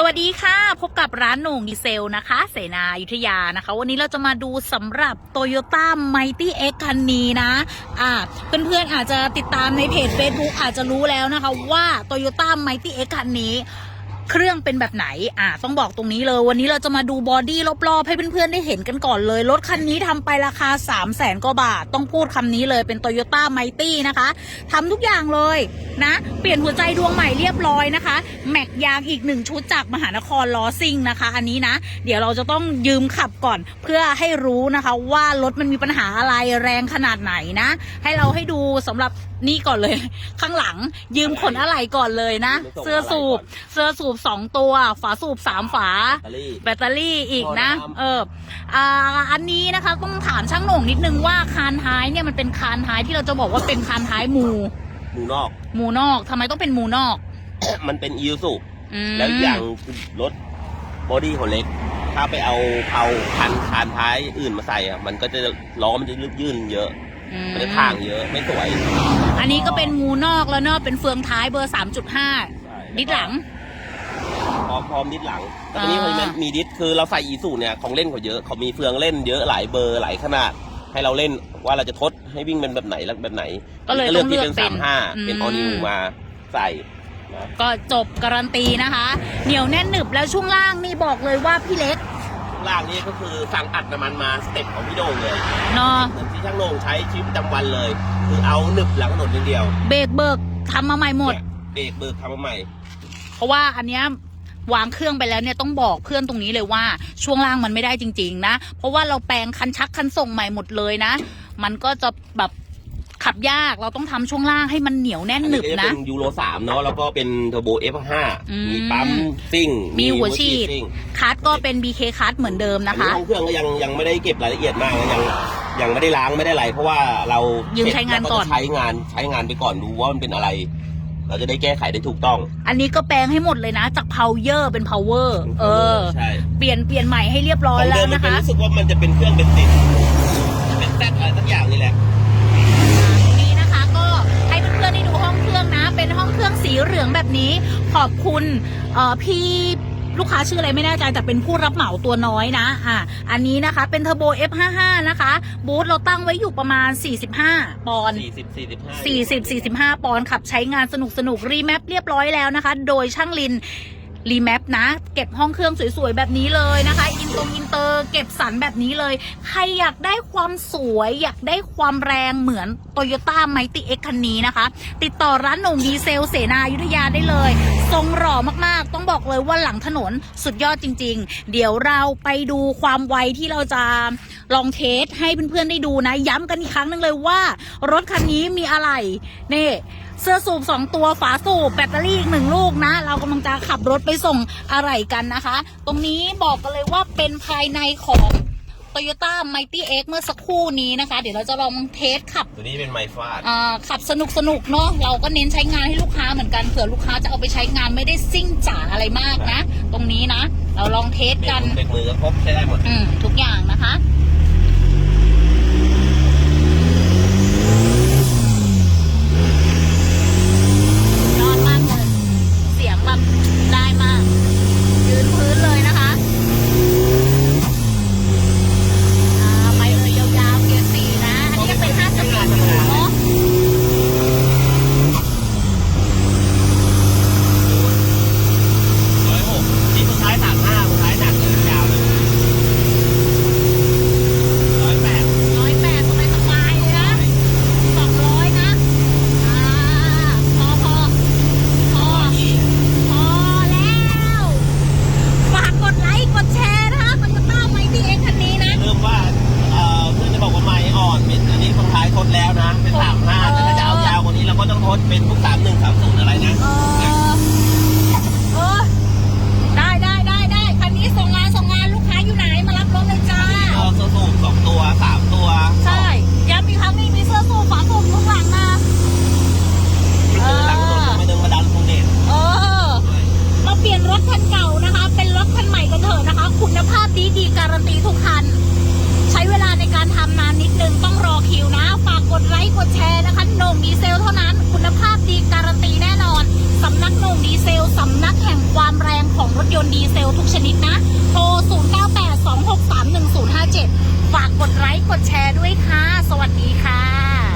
สวัสดีค่ะ พบกับร้านโหน่งดีเซลนะคะ เสนาอยุธยานะคะ วันนี้เราจะมาดูสำหรับ Toyota Mighty X คันนี้นะ อ่าเพื่อนๆอาจจะติดตามในเพจ Facebook อาจจะรู้แล้วนะคะว่า Toyota Mighty X คันนี้ เครื่องเป็นแบบไหน อ่า ต้องบอกตรงนี้เลย วันนี้เราจะมาดูบอดี้รอบๆ ให้เพื่อนๆ ได้เห็นกันก่อนเลย รถคันนี้ทำไปราคา 3 0 0แสนกว่าบาท ต้องพูดคำนี้เลย เป็น Toyota Mighty นะคะทำทุกอย่างเลยนะ เปลี่ยนหัวใจดวงใหม่เรียบร้อยนะคะ แม็กยางอีกหนึ่งชุดจากมหานครล้อซิ่งนะคะ อันนี้นะ เดี๋ยวเราจะต้องยืมขับก่อนเพื่อให้รู้นะคะว่ารถมันมีปัญหาอะไรแรงขนาดไหนนะ ให้เราให้ดูสำหรับนี่ก่อนเลย ข้างหลังยืมขนอะไรก่อนเลยนะ เสื้อสูบเสื้อสูบสองตัว ฝาสูบสามฝา แบตเตอรี่แบตเตอรี่อีกนะ ท่อน้ำ เอออ่าอันนี้นะคะต้องถามช่างโหน่งนิดนึงว่าคานท้ายเนี่ยมันเป็นคานท้ายที่เราจะบอกว่าเป็นคานท้ายมูหมูนอกมูนอกทำไมต้องเป็นมูนอกมันเป็นอิ u สุอืมแล้วอีกอย่างคือรถบอดี้เขาเล็ก ถ้าไปเอาเอาคันคานท้ายอื่นมาใส่อะมันก็จะล้อมันจะลึกยื่นเยอะ อืมมันจะทางเยอะไม่สวยอันนี้ก็เป็นมูนอกแล้วเนาะเป็นเฟืองท้ายเบอร์สามจุดห้าดิดหลัง พร้อมพร้อมดิสหลังแต่ทีนี้อ่ามันมีดิสคือเราใส่อีสุเนี่ยของเล่นเขาเยอะเขามีเฟืองเล่นเยอะหลายเบอร์หลายขนาด ให้เราเล่นว่าเราจะทดให้วิ่งเป็นแบบไหนแล้วแบบไหนก็เลยเลือกต้องที่เลือกเป็นเป็นสามห้าอืมเป็นออนิวมาใส่นะก็จบการันตีนะคะ เหนียวแน่นหนึบแล้วช่วงล่างนี่บอกเลยว่าพี่เล็กข้างล่างนี่ก็คือสั่งอัดน้ำมันมาสเต็ปของพี่โด่งเลยเนาะเหมือนที่ช่างโหน่งใช้ชีวิตประจำวันเลย คือเอาหนึบหลังถนนอย่างเดียว เบรกเบิกทำมาใหม่หมดเนี่ยเบรกเบิกทำมาใหม่ เพราะว่าอันเนี้ย วางเครื่องไปแล้วเนี่ยต้องบอกเพื่อนตรงนี้เลยว่าช่วงล่างมันไม่ได้จริง ๆ นะ เพราะว่าเราแปลงคันชักคันส่งใหม่หมดเลยนะ มันก็จะแบบขับยากเราต้องทำช่วงล่างให้มันเหนียวแน่นหนึบอันะเป็นยูโรสามเนาะแล้วก็เป็นเทอร์โบ F5 อืมมีปั๊มซิ่ง มีหัวฉีดซิ่งคัสก็เป็น BK คัสเหมือนเดิมนะคะอัห้องเครื่องก็ยังยังไม่ได้เก็บรายละเอียดมากนะยังยังไม่ได้ล้างไม่ได้อะไรเพราะว่าเรายืมใช้งานก่อนเสร็จแล้วจะใช้งานใช้งานไปก่อนดูว่ามันเป็นอะไร เราจะได้แก้ไขได้ถูกต้อง อันนี้ก็แปลงให้หมดเลยนะ จาก power เป็น power เออ ใช่เปลี่ยนเปลี่ยนใหม่ให้เรียบร้ขอยองแล้เดิวมมันนะเป็นคะ รู้สึกว่ามันจะเป็นเครื่องเป็นติดเป็นแซดอะไรสักอย่างนี่แหละตรงนี้นะคะก็ให้เพื่อนๆได้ดูห้องเครื่องนะ เป็นห้องเครื่องสีเหลืองแบบนี้ ขอบคุณเอ่อพี่ ลูกค้าชื่ออะไรไม่แน่ใจแต่เป็นผู้รับเหมาตัวน้อยนะอะอันนี้นะคะเป็นเทอร์โบ F55 นะคะบูธเราตั้งไว้อยู่ประมาณ 45 ปอนด์40 45 40 45 ปอนด์ขับใช้งานสนุกสนุกรีแมปเรียบร้อยแล้วนะคะ โดยช่างลิน รีแมปนะ เก็บห้องเครื่องสวยๆ แบบนี้เลยนะคะ อินตรงอินเตอร์ เก็บสันแบบนี้เลย ใครอยากได้ความสวย อยากได้ความแรงเหมือน Toyota Mighty X คันนี้นะคะ ติดต่อร้านหนุ่มดีเซลเสนายุธยาได้เลย ทรงหล่อมากๆ ต้องบอกเลยว่าหลังถนนสุดยอดจริง ๆ เดี๋ยวเราไปดูความไวที่เราจะลองเทสให้เพื่อนๆได้ดูนะ ย้ำกันอีกครั้งหนึงเลยว่า รถคันนี้มีอะไรนี่ เสื้อสูบสองตัวฝาสูบแบตเตอรี่อีกหนึ่งลูกนะ เรากำลังจะขับรถไปส่งอะไรกันนะคะ ตรงนี้บอกกันเลยว่าเป็นภายในของ Toyota Mighty X เมื่อสักครู่นี้นะคะ เดี๋ยวเราจะลองเทสขับตัวนี้เป็นไมฟาดอ่าขับสนุกสนุกเนาะเราก็เน้นใช้งานให้ลูกค้าเหมือนกันเผื่อลูกค้าจะเอาไปใช้งานไม่ได้ซิ่งจ๋าอะไรมากนะ ตรงนี้นะ เราลองเทสกันเบรกมือก็ครบใช้ได้หมด อืมทุกอย่างนะคะ ยอดมากเลย เสียงแบบได้มาก ยืนพื้นเลยนะคะ อ่าไปเลยยาวๆเกียร์สี่นะ อันนี้ยังเป็นห้าสปีดอยู่เนาะ ร้อยหกนี่สุดท้ายสามห้าสุดท้ายหนักเลยยาวเลยร้อยแปด ร้อยแปดสบายสบายเลยนะสองร้อยนะ อ่า พอพอพอ นี่ พอแล้ว ฝากกดไลค์ กดแชร์นะคะมันจะต้าไมตี้เอ็กคันนี้นะ เริ่มว่าเอ่อเพื่อนจะบอกว่าไม่อ่อนเป็นอันนี้คนท้ายทดแล้วนะ เป็นสามห้าแต่ถ้าจะเอายาวกว่า โพสเฟซบุ๊กสามหนึ่งสามส นต์ดีเซลทุกชนิดนะ โทร 0982631057 ฝากกดไลค์ กดแชร์